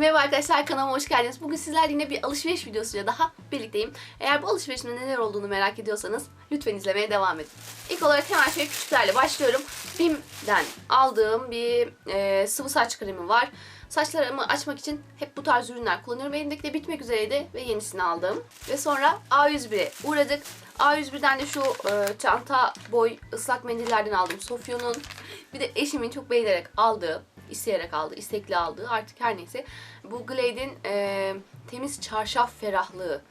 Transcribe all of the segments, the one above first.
Merhaba arkadaşlar kanalıma hoş geldiniz. Bugün sizlerle yine bir alışveriş videosuyla daha birlikteyim. Eğer bu alışverişimde neler olduğunu merak ediyorsanız lütfen izlemeye devam edin. İlk olarak hemen şöyle küçüklerle başlıyorum. Bim'den aldığım bir e, sıvı saç kremi var. Saçlarımı açmak için hep bu tarz ürünler kullanıyorum. Elimdeki de bitmek üzereydi ve yenisini aldım. Ve sonra A101'e uğradık. A101'den de şu e, çanta boy ıslak mendillerden aldım. Sofya'nın. Bir de eşimin çok beğenerek aldığı, isteyerek aldığı, istekli aldığı artık her neyse. Bu Glade'in e, temiz çarşaf ferahlığı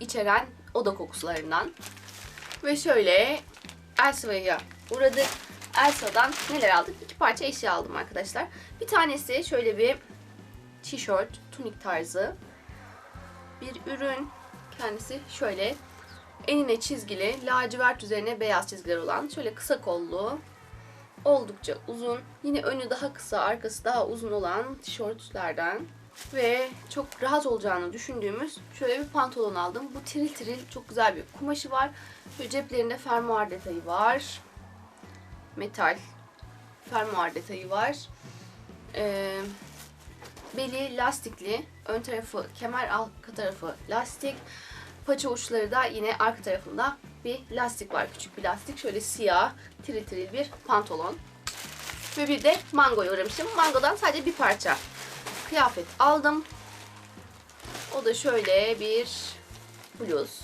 içeren oda kokusularından. Ve şöyle Elsa'ya uğradık. Elsa'dan neler aldık? İki parça eşya aldım arkadaşlar. Bir tanesi şöyle bir tişört, tunik tarzı bir ürün. Kendisi şöyle enine çizgili, lacivert üzerine beyaz çizgiler olan şöyle kısa kollu, oldukça uzun. Yine önü daha kısa, arkası daha uzun olan tişörtlerden ve çok rahat olacağını düşündüğümüz şöyle bir pantolon aldım. Bu tiril tiril çok güzel bir kumaşı var. Şöyle ceplerinde fermuar detayı var. Metal fermuar detayı var. Ee, beli lastikli. Ön tarafı kemer, arka tarafı lastik. Paça uçları da yine arka tarafında bir lastik var. Küçük bir lastik. Şöyle siyah, tiril tiril bir pantolon. Ve bir de mangoya uğramıştım. Mangodan sadece bir parça kıyafet aldım. O da şöyle bir bluz.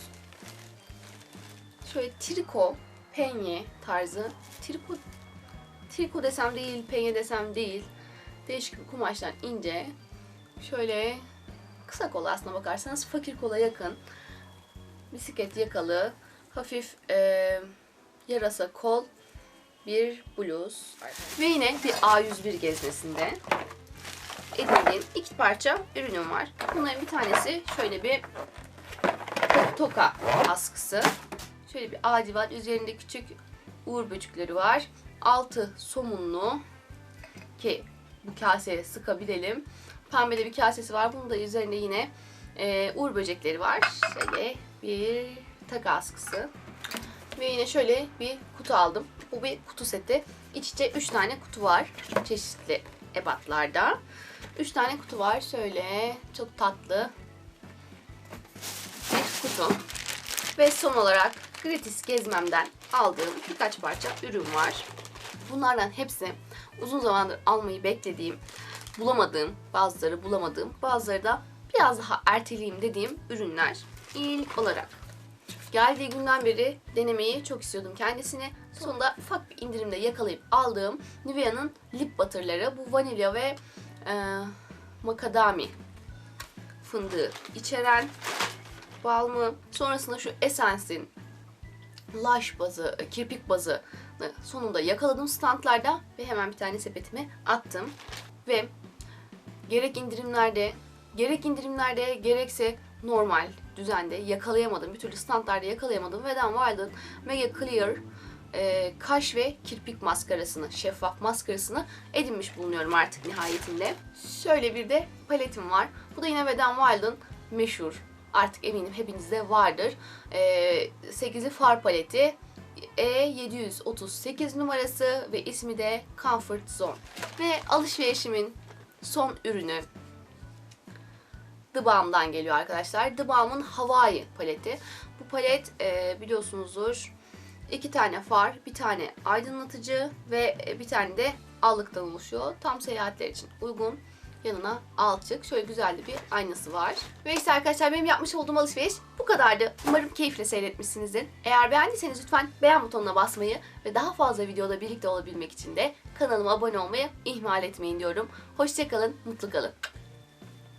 Şöyle triko, penye tarzı. Triko, triko desem değil, penye desem değil. Değişik bir kumaştan ince. Şöyle kısa kol aslına bakarsanız fakir kola yakın. Bisiklet yakalı, hafif e, yarasa kol, bir bluz ve yine bir A101 gezmesinde edindiğim iki parça ürünüm var. Bunların bir tanesi şöyle bir toka askısı. Şöyle bir ağacı var. Üzerinde küçük uğur böcekleri var. Altı somunlu ki bu kaseye sıkabilelim. Pembe de bir kasesi var. Bunun da üzerinde yine e, uğur böcekleri var. Şöyle bir taka askısı. Ve yine şöyle bir kutu aldım. Bu bir kutu seti. İç içe 3 tane kutu var. Çeşitli ebatlarda. 3 tane kutu var. Şöyle çok tatlı bir kutu. Ve son olarak gratis gezmemden aldığım birkaç parça ürün var. Bunlardan hepsi uzun zamandır almayı beklediğim, bulamadığım, bazıları bulamadığım, bazıları da biraz daha erteleyeyim dediğim ürünler. İlk olarak geldiği günden beri denemeyi çok istiyordum kendisini. Sonunda ufak bir indirimde yakalayıp aldığım Nivea'nın lip butterları. Bu vanilya ve e, makadami fındığı içeren balmı. Sonrasında şu Essence'in lash bazı, kirpik bazı sonunda yakaladım standlarda ve hemen bir tane sepetime attım. Ve gerek indirimlerde, gerek indirimlerde gerekse normal düzende yakalayamadım. Bir türlü standlarda yakalayamadım. Wet n Wild'ın Mega Clear e, kaş ve kirpik maskarasını, şeffaf maskarasını edinmiş bulunuyorum artık nihayetinde. Şöyle bir de paletim var. Bu da yine Wet n Wild'ın meşhur artık eminim hepinizde vardır. E, 8'li far paleti. E738 numarası ve ismi de Comfort Zone. Ve alışverişimin son ürünü The Balm'dan geliyor arkadaşlar. The Balm'ın Hawaii paleti. Bu palet e, biliyorsunuzdur iki tane far, bir tane aydınlatıcı ve bir tane de allıktan oluşuyor. Tam seyahatler için uygun. Yanına alçık. Şöyle güzel bir aynası var. Ve işte arkadaşlar benim yapmış olduğum alışveriş bu kadardı. Umarım keyifle seyretmişsinizdir. Eğer beğendiyseniz lütfen beğen butonuna basmayı ve daha fazla videoda birlikte olabilmek için de kanalıma abone olmayı ihmal etmeyin diyorum. Hoşçakalın, mutlu kalın.